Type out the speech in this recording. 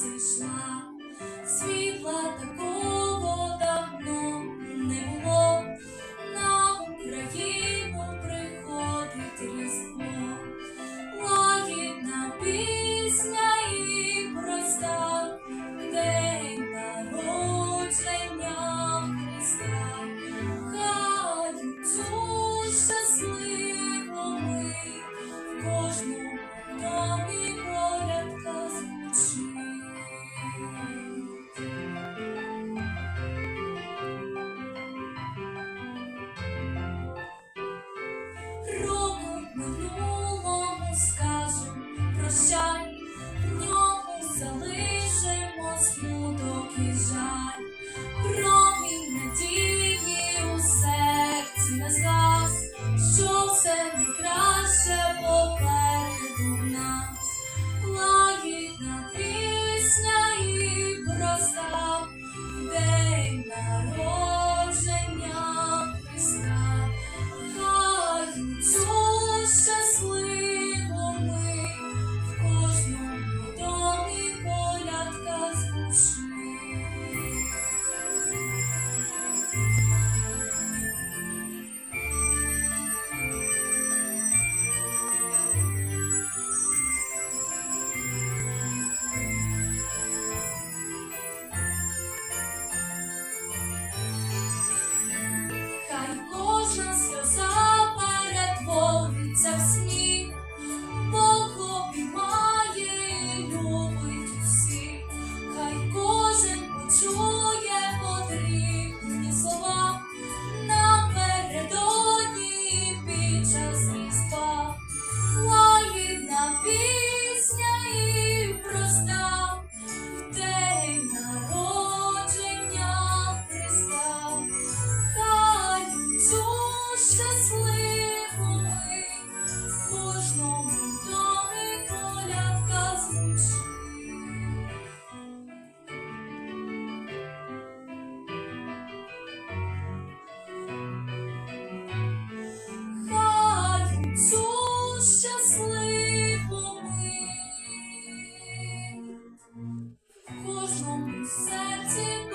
doesn't smile. щасливими в кожному домі колядка звучить. Хай кожному серці.